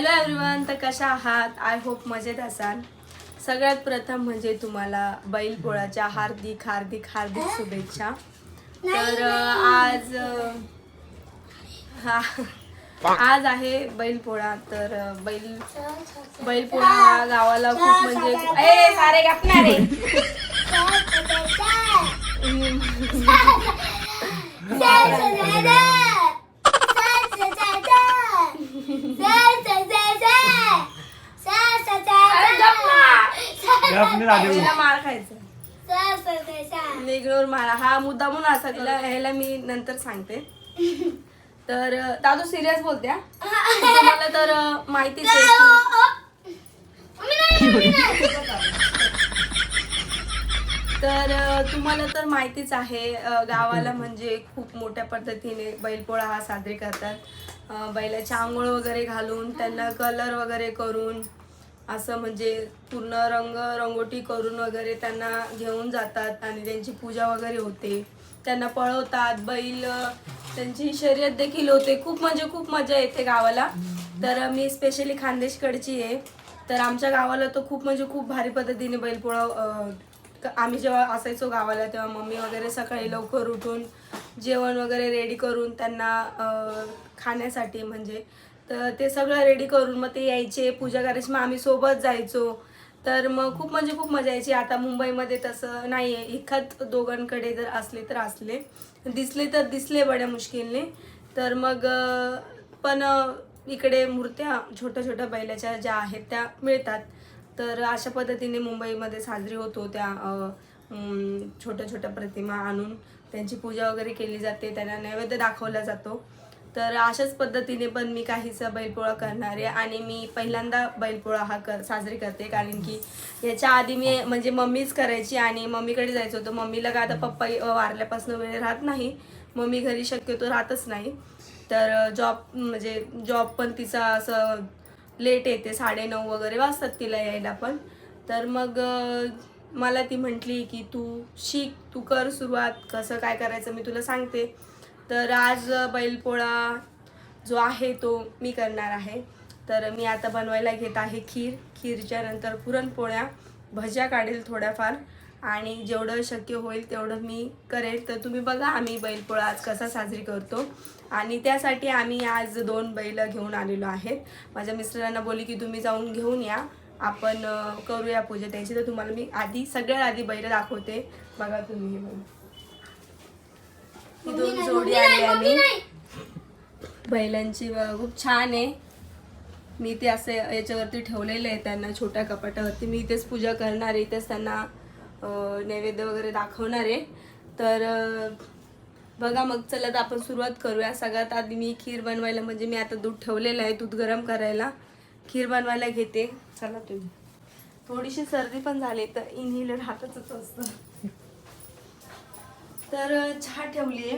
Hello everyone तर कशा आहात आय होप मजेत असाल सगळ्यात प्रथम म्हणजे तुम्हाला बैलपोळाच्या हार्दिक हार्दिक हार्दिक शुभेच्छा तर आज हा आज आहे बैलपोळा तर बैल बैलपोळा हा गावाला खूप म्हणजे ए सारे गपणार रे मार खायचा. वेगळ्यावर मारा. हा मुद्दा म्हणून असा केला. ह्याला मी नंतर सांगते. तर दादू सिरियस बोलते हा. तुम्हाला तर माहितीच आहे तर तुम्हाला तर माहितीच आहे गावाला म्हणजे खूप मोठ्या पद्धतीने बैलपोळा हा साजरी करतात. बैलाचे आंघोळ वगैरे घालून त्यांना कलर वगैरे करून असं म्हणजे पूर्ण रंग रंगोटी करून वगैरे त्यांना घेऊन जातात आणि त्यांची पूजा वगैरे होते. त्यांना पळवतात बैल त्यांची शर्यत देखील होते. खूप म्हणजे खूप मजा येते गावाला. तर मी स्पेशली खानदेशकडची आहे. तर आमच्या गावाला तर खूप म्हणजे खूप भारी पद्धतीने बैलपोळा आम्ही जेव्हा असायचो गावाला तेव्हा मम्मी वगैरे सकाळी लवकर उठून जेवण वगैरे रेडी करून त्यांना खाण्यासाठी म्हणजे तर ते सगळं रेडी करून मग ते यायचे पूजा करायची. मग आम्ही सोबत जायचो. तर मग खूप म्हणजे खूप मजा यायची. आता मुंबईमध्ये तसं नाही आहे एखाद दोघांकडे जर असले तर असले. दिसले तर दिसले बड्या मुश्किलने. तर मग पण इकडे मूर्त्या छोट्या छोट्या बैलाच्या ज्या आहेत त्या मिळतात. तर अशा पद्धतीने मुंबईमध्ये साजरी होतो त्या छोट्या छोट्या प्रतिमा आणून त्यांची पूजा वगैरे केली जाते. त्यांना नैवेद्य दाखवला जातो. तर अशाच पद्धतीने पण मी काहीसा बैलपोळा करणार आहे आणि मी पहिल्यांदा बैलपोळा हा कर साजरी करते. कारण की याच्या आधी मी म्हणजे मम्मीच करायची आणि मम्मीकडे जायचं होतं. मम्मीला काय आता पप्पा वारल्यापासून वेळ राहत नाही. मम्मी घरी शक्यतो राहतच नाही. तर जॉब म्हणजे जॉब पण तिचा असं लेट येते. साडेनऊ वगैरे वाजतात तिला यायला पण. तर मग मला ती म्हटली की तू शिक तू कर सुरुवात. कसं काय करायचं मी तुला सांगते. तर आज बैलपोळा जो आहे तो मी करणार आहे. तर मी आता बनवायला घेत आहे खीर. खीरच्या नंतर पुरणपोळ्या. भज्या काढेल थोड्याफार आणि जेवढं शक्य होईल तेवढं मी करेल. तर तुम्ही बघा आम्ही बैलपोळा आज कसा साजरी करतो. आणि त्यासाठी आम्ही आज दोन बैल घेऊन आलेलो आहेत. माझ्या मिस्टरांना बोलली की तुम्ही जाऊन घेऊन या. आपण करूया पूजा. त्यांची तर तुम्हाला मी आधी सगळ्यात आधी बैल दाखवते. बघा तुम्ही हे दोन जोडी आली आम्ही बैलांची खूप छान आहे. मी ते असं याच्यावरती ठेवलेलं आहे त्यांना छोट्या कपाटावरती. मी इथेच पूजा करणार आहे इथेच त्यांना नैवेद्य वगैरे दाखवणार आहे. तर बघा मग चला तर आपण सुरुवात करूया. सगळ्यात आधी मी खीर बनवायला म्हणजे मी आता दूध ठेवलेलं आहे दूध गरम करायला. खीर बनवायला घेते. चला तुम्ही. थोडीशी सर्दी पण झाली तर इनहेलर हाताच असतं. तर चहा ठेवली आहे.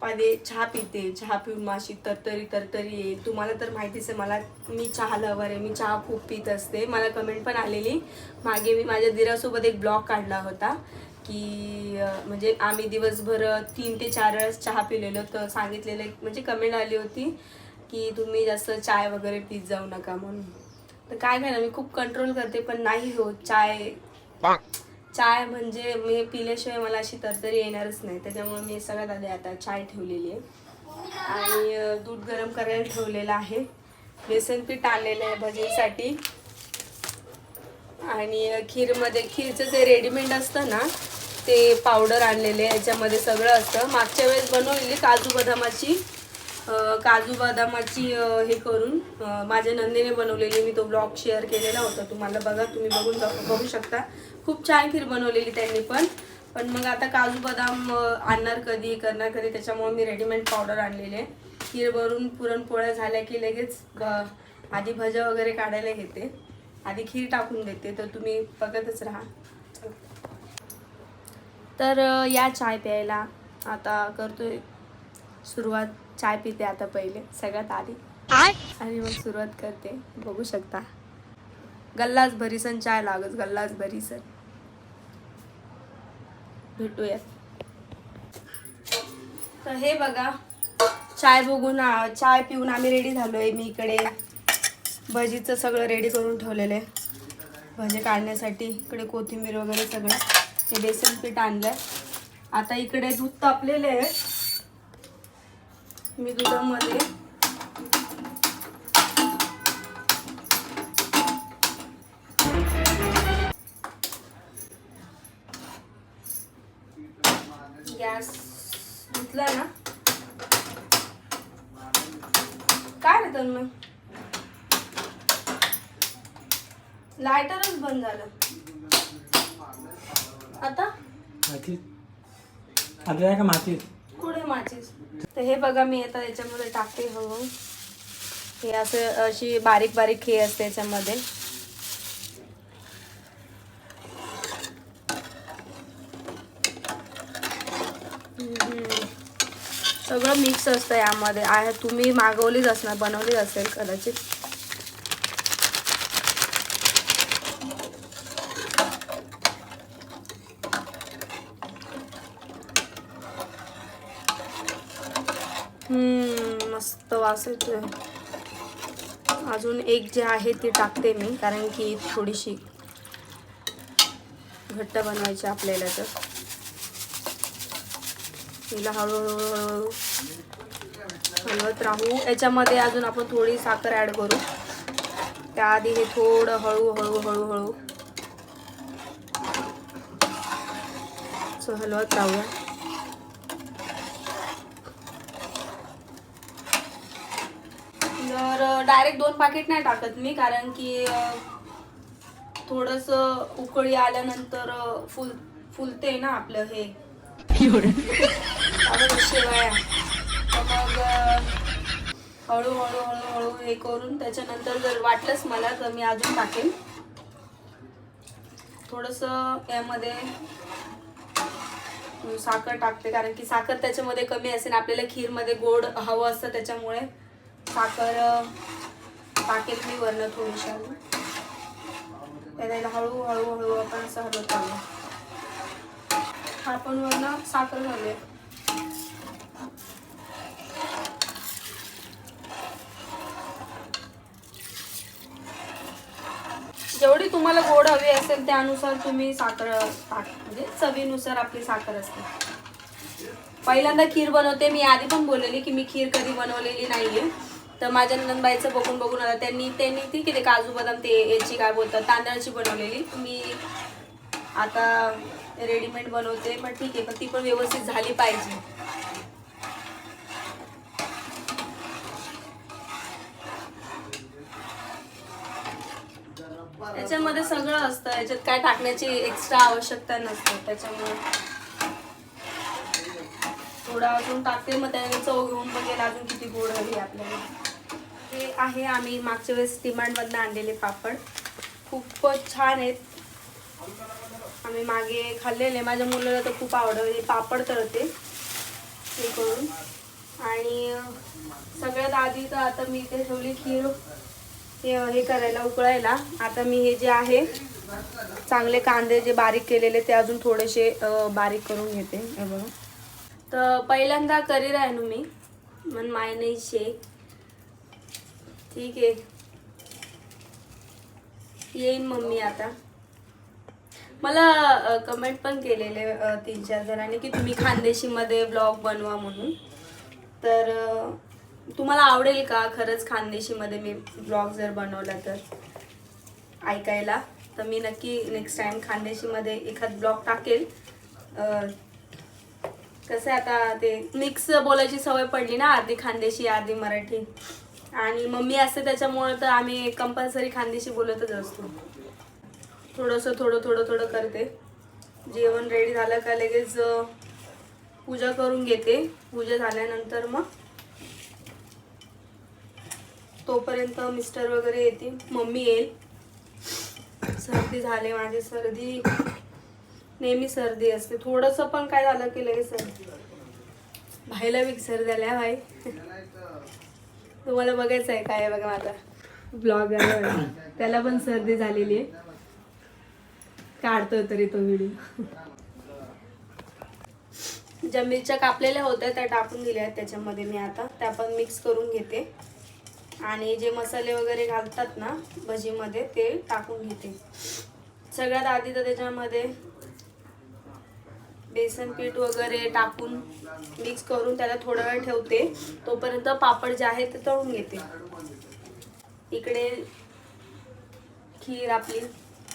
पादे चहा पिते. चहा पिऊन माशी तरतरी तरतरी आहे. तुम्हाला तर माहितीच आहे मला मी चहा लवर आहे. मी चहा खूप पित असते. मला कमेंट पण आलेली. मागे मी माझ्या दिरासोबत एक ब्लॉग काढला होता की म्हणजे आम्ही दिवसभर तीन ते चार वेळेस चहा पिलेलो. तर सांगितलेलं एक म्हणजे कमेंट आली होती की तुम्ही जास्त चाय वगैरे पीत जाऊ नका म्हणून. तर काय काय मी खूप कंट्रोल करते पण नाही होत. चाय चाय म्हणजे मी पिल्याशिवाय मला अशी तरतरी येणारच नाही. त्याच्यामुळे मी सगळ्यात आधी आता चाय ठेवलेली आहे. आणि दूध गरम करायला ठेवलेलं आहे. बेसन पीठ आणलेलं आहे भजीसाठी. आणि खीरमध्ये खीरचं जे रेडीमेड असतं ना ते पावडर आणलेले आहे. याच्यामध्ये सगळं असतं. मागच्या वेळेस बनवलेली काजू बदामाची. काजू बदामाची हे करून माझ्या नंदीने बनवलेली मी तो ब्लॉग शेअर केलेला होता. तुम्हाला बघा तुम्ही बघून बघू शकता. खूप छान खीर बनवलेली त्यांनी पण. पण मग आता काजू बदाम आणणार कधी करणार कधी त्याच्यामुळे मी रेडीमेड पावडर आणलेले. आहे खीर भरून पुरणपोळ्या झाल्या की लगेच आधी भज्या वगैरे काढायला घेते. आधी खीर टाकून देते तर तुम्ही बघतच राहा. तर या चाय प्यायला आता करतोय सुरुवात. चाय पिते आता पहिले सगळ्यात आधी. आणि मग सुरुवात करते. बघू शकता. गल्लाच भरीसन चाय लागत गल्लाच भरीसन भेटूयात. तर हे बघा चाय बघून चाय पिऊन आम्ही रेडी झालो आहे मी इकडे. भजीचं सगळं रेडी करून ठेवलेलं आहे. भजे काढण्यासाठी इकडे कोथिंबीर वगैरे सगळं. हे बेसन पीठ आहे आता इकडे दूध तापलेले आहे. मी दुधामध्ये गॅस धुतला ना? काय रे तन्मय? लायटरच बंद झालं. आता? मातीत. आहे का मातीत? माचीस. तर हे बघा मी आता याच्यामध्ये टाकते हळू हे असं अशी बारीक बारीक हे असते याच्यामध्ये. सगळं मिक्स असतं यामध्ये. आहे तुम्ही मागवलीच असणार बनवलीच असेल कदाचित हम्म, मस्त वास येतोय अजून एक जे आहे ती टाकते मी कारण की थोडीशी घट्ट बनवायची आपल्याला तर. तिला हळूहळू हलवत राहू. याच्यामध्ये अजून आपण थोडी साखर ॲड करू. त्याआधी हे थोडं हळूहळू हळूहळू हलवत राहूया. तर डायरेक्ट दोन पाकिट नाही टाकत मी कारण की थोडंसं उकळी आल्यानंतर फुल फुलते ना आपलं हे. शेवया मग हळूहळू हळूहळू हे करून त्याच्यानंतर जर वाटलंच मला तर मी अजून टाकेन. थोडंसं यामध्ये साखर टाकते कारण की साखर त्याच्यामध्ये कमी असेल आपल्याला खीरमध्ये गोड हवं असतं त्याच्यामुळे. साखर टाकेल मी वरनं थोडीशी अजून त्याला हळू हळू हळू आपण असं हलवत आलो आपण वरनं साखर घालूया जेवढी तुम्हाला गोड हवी असेल त्यानुसार तुम्ही साखर टाक म्हणजे चवीनुसार आपली साखर असते. पहिल्यांदा खीर बनवते. मी आधी पण बोललेली की मी खीर कधी बनवलेली नाहीये. तर माझ्या नंदबाईचं बघून बघून आता त्यांनी त्यांनी ती किती काजू बदाम ते याची काय बोलतात तांदळाची बनवलेली. मी आता रेडीमेड बनवते पण ठीक आहे पण ती पण व्यवस्थित झाली पाहिजे. याच्यामध्ये सगळं असतं याच्यात काय टाकण्याची एक्स्ट्रा आवश्यकता नसते त्याच्यामुळे थोडा अजून टाकते मग त्याने चव घेऊन बघेल अजून किती गोड हवी आपल्याला. हे आहे आम्ही मागच्या वेळेस डिमांडमधनं आणलेले पापड. खूपच छान आहेत. आम्ही मागे खाल्लेले. माझ्या मुलाला तर खूप आवडले पापड तळते हे करून. आणि सगळ्यात आधी तर आता मी इथे ठेवली खीर. हे हे करायला उकळायला. आता मी हे जे आहे चांगले कांदे जे बारीक केलेले ते अजून थोडेसे बारीक करून घेते. हे बघा. तर पहिल्यांदा करी ना मी. मन माय नाही शे ठीक आहे. येईन मम्मी आता. मला कमेंट पण केलेले तीन चार जणांनी की तुम्ही खानदेशीमध्ये ब्लॉग बनवा म्हणून. तर तुम्हाला आवडेल का? खरंच खानदेशीमध्ये मी ब्लॉग जर बनवला तर. ऐकायला. तर मी नक्की नेक्स्ट टाईम खानदेशीमध्ये एखाद ब्लॉग टाकेल. कसं आहे आता ते मिक्स बोलायची सवय पडली ना अर्धी खानदेशी अर्धी मराठी. आणि मम्मी असते त्याच्यामुळं तर आम्ही कंपल्सरी खानदेशी बोलतच असतो. थोडंसं थोडं थोडं थोडं करते. जेवण रेडी झालं का लगेच पूजा करून घेते. पूजा झाल्यानंतर मग तोपर्यंत मिस्टर वगैरे येतील. मम्मी येईल. सर्दी झाले माझी सर्दी. नेहमी सर्दी असते. थोडंसं पण काय झालं की लगेच सर्दी. भाईला बी सर्दी आल्या भाई. तुम्हाला बघायचं आहे काय बघा माझा ब्लॉग त्याला पण सर्दी झालेली आहे. काढतोय तरी तो व्हिडिओ ज्या मिरच्या कापलेल्या होत्या त्या टाकून दिल्या आहेत त्याच्यामध्ये मी आता. त्या पण मिक्स करून घेते. आणि जे मसाले वगैरे घालतात ना भजीमध्ये ते टाकून घेते. सगळ्यात आधी तर त्याच्यामध्ये बेसन पीठ वगैरे टाकून मिक्स करून त्याला थोडा वेळ ठेवते. तोपर्यंत पापड जे आहे ते तळून घेते. इकडे खीर आपली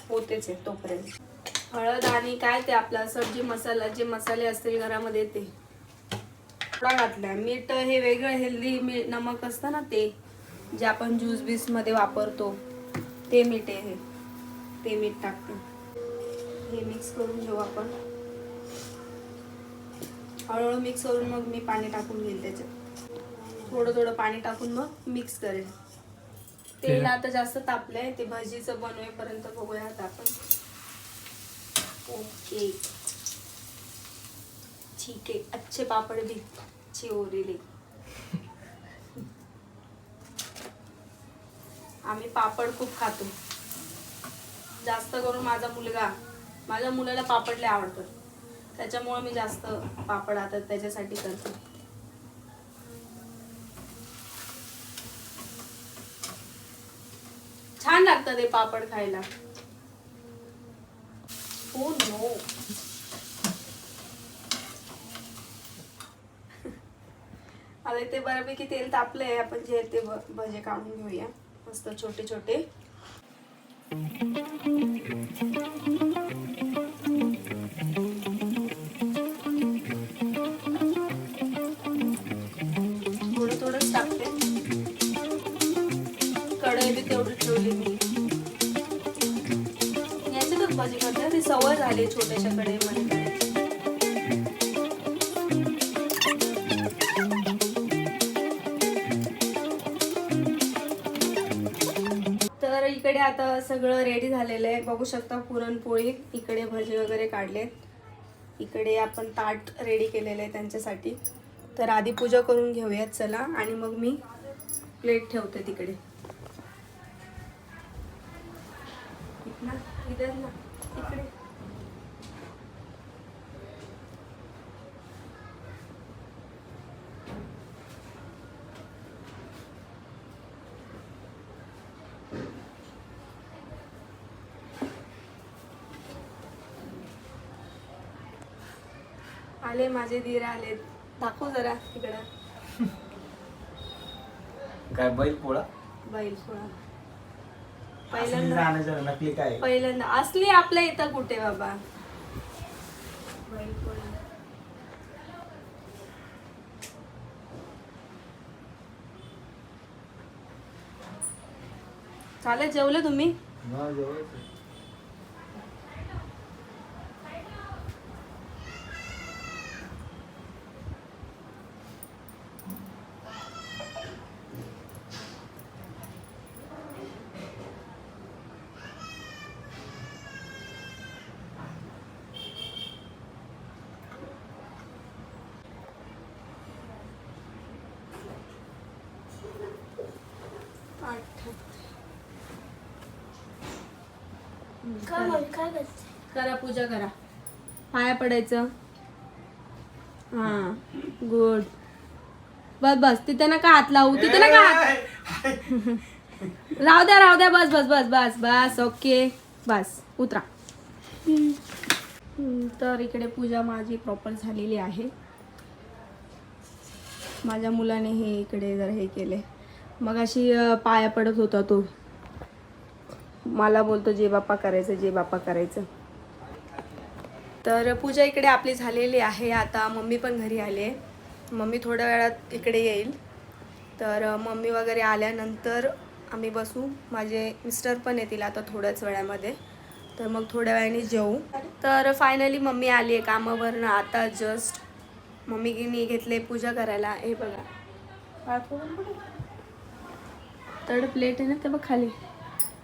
होतेच आहे तोपर्यंत. हळद आणि काय ते आपला सब्जी मसाला जे मसाले असतील घरामध्ये ते. थोडा घातला. मीठ हे वेगळं हेल्दी मीठ नमक असतं ना ते जे आपण ज्यूस बीसमध्ये वापरतो ते मीठ आहे हे. ते मीठ टाकते. हे मिक्स करून घेऊ आपण. हळूहळू मिक्स करून मग मी पाणी टाकून घेईल त्याच्यात. थोडं थोडं पाणी टाकून मग मिक्स करेल तेल आता जास्त तापलंय ते भजीचं बनवेपर्यंत बघूया आता आपण. ओके. ठीक आहे. अच्छे पापड भी अच्छे रहे आम्ही पापड खूप खातो. जास्त करून माझा मुलगा माझ्या मुलाला पापड लय आवडतात. त्याच्यामुळे मी जास्त पापड आता त्याच्यासाठी करते. छान लागतं ते पापड खायला. हो नो आता इथे बऱ्यापैकी तेल तापलंय आपण जे ते भजे काढून घेऊया. मस्त छोटे छोटे झाले छोट्याशा कढईमध्ये तर इकडे आता सगळं रेडी झालेलं आहे. बघू शकता पुरणपोळी. इकडे भजी वगैरे काढलेत. इकडे आपण ताट रेडी केलेलं आहे त्यांच्यासाठी. तर आधी पूजा करून घेऊयात चला. आणि मग मी प्लेट ठेवते तिकडे. ना, ना, इकडे. आले माझे धीर आले. दाखव जरा तिकडं. काय बैल पोळा? बैल असली पहिल्यांदा आणायचं नकली काय? पहिल्यांदा असली आपल्या इथं कुठे बाबा? बैल पोळा. चालेल जेवले तुम्ही? हा. काय म्हण काय करते करा पूजा करा. पाया पडायचं. हा गुड बस बस. तिथे नका हात लावू. तिथे नका हात. राहू द्या राहू द्या. बस बस बस बस बस. ओके. बस. उतरा. तर इकडे पूजा माझी प्रॉपर झालेली आहे. माझ्या मुलाने हे इकडे जर हे केले. मग अशी पाया पडत होता तो. मला बोलतो जे बाप्पा करायचं जे बाप्पा करायचं. तर पूजा इकडे आपली झालेली आहे. आता मम्मी पण घरी आली आहे मम्मी थोड्या वेळात इकडे येईल. तर मम्मी वगैरे आल्यानंतर आम्ही बसू. माझे मिस्टर पण येतील आता थोड्याच वेळामध्ये. तर मग थोड्या वेळाने जेवू तर फायनली मम्मी आली आहे कामावरनं. आता जस्ट मम्मीनी घेतले पूजा करायला. हे बघा. तर प्लेट आहे ना ते बघ खाली.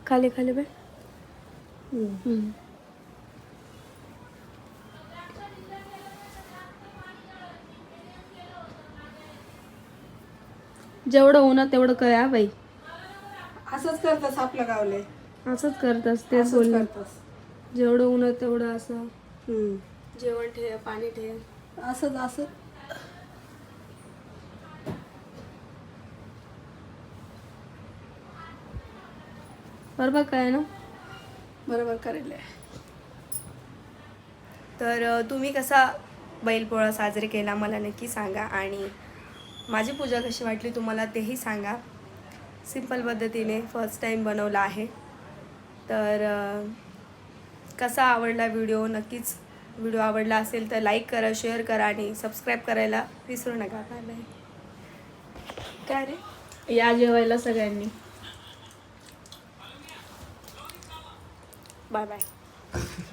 खाली खाली हम्म. जेवढं होणं तेवढं करा बाई. असंच करतस आपल्या गावले. असंच करतस तेच असंच बोलणं करतस. जेवढं उन्हा तेवढं असं. हम्म. जेवण ठेव पाणी ठेव. असंच असं बरोबर काय ना? बरोबर करेल तर तुम्ही कसा बैलपोळा साजरे केला मला नक्की सांगा आणि माझी पूजा कशी वाटली तुम्हाला तेही सांगा. सिंपल पद्धतीने फर्स्ट टाईम बनवला आहे. तर कसा आवडला व्हिडिओ? नक्कीच व्हिडिओ आवडला असेल तर लाईक करा शेअर करा आणि सबस्क्राईब करायला विसरू नका. बाय बाय काय रे? या जेवायला सगळ्यांनी. Bye bye